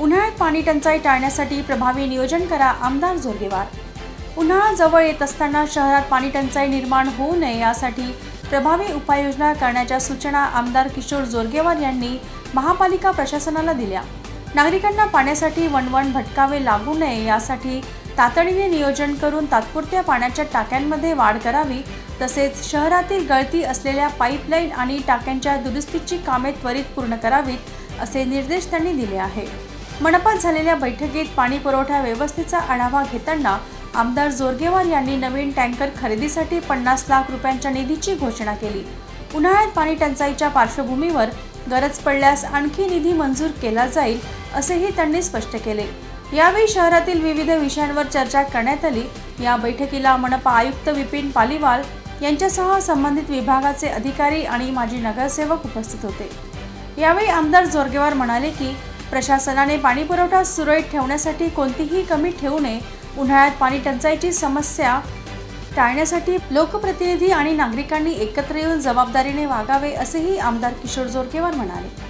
उन्हाळ्यात पाणी टंचाई टाळण्यासाठी प्रभावी नियोजन करा आमदार जोरगेवार. उन्हाळा जवळ येत असताना शहरात पाणी टंचाई निर्माण होऊ नये यासाठी प्रभावी उपाययोजना करण्याच्या सूचना आमदार किशोर जोरगेवार यांनी महापालिका प्रशासनाला दिल्या. नागरिकांना पाण्यासाठी वणवण भटकावे लागू नये यासाठी तातडीने नियोजन करून तात्पुरत्या पाण्याच्या टाक्यांमध्ये वाढ करावी तसेच शहरातील गळती असलेल्या पाईपलाईन आणि टाक्यांच्या दुरुस्तीची कामे त्वरित पूर्ण करावीत असे निर्देश त्यांनी दिले आहे मनपात झालेल्या बैठकीत पाणी पुरवठा व्यवस्थेचा आढावा घेताना आमदार जोरगेवार यांनी नवीन टँकर खरेदीसाठी पन्नास लाख रुपयांच्या निधीची घोषणा केली. उन्हाळ्यात पाणी टंचाईच्या पार्श्वभूमीवर गरज पडल्यास आणखी निधी मंजूर केला जाईल असेही त्यांनी स्पष्ट केले. यावेळी शहरातील विविध विषयांवर चर्चा करण्यात आली. या बैठकीला मनपा आयुक्त विपिन पालिवाल यांच्यासह संबंधित विभागाचे अधिकारी आणि माजी नगरसेवक उपस्थित होते. यावेळी आमदार जोरगेवार म्हणाले की प्रशासनाने पाणीपुरवठा सुरळीत ठेवण्यासाठी कोणतीही कमी ठेवू नये. उन्हाळ्यात पाणी टंचाईची समस्या टाळण्यासाठी लोकप्रतिनिधी आणि नागरिकांनी एकत्र येऊन जबाबदारीने वागावे असेही आमदार किशोर जोरकेवार म्हणाले.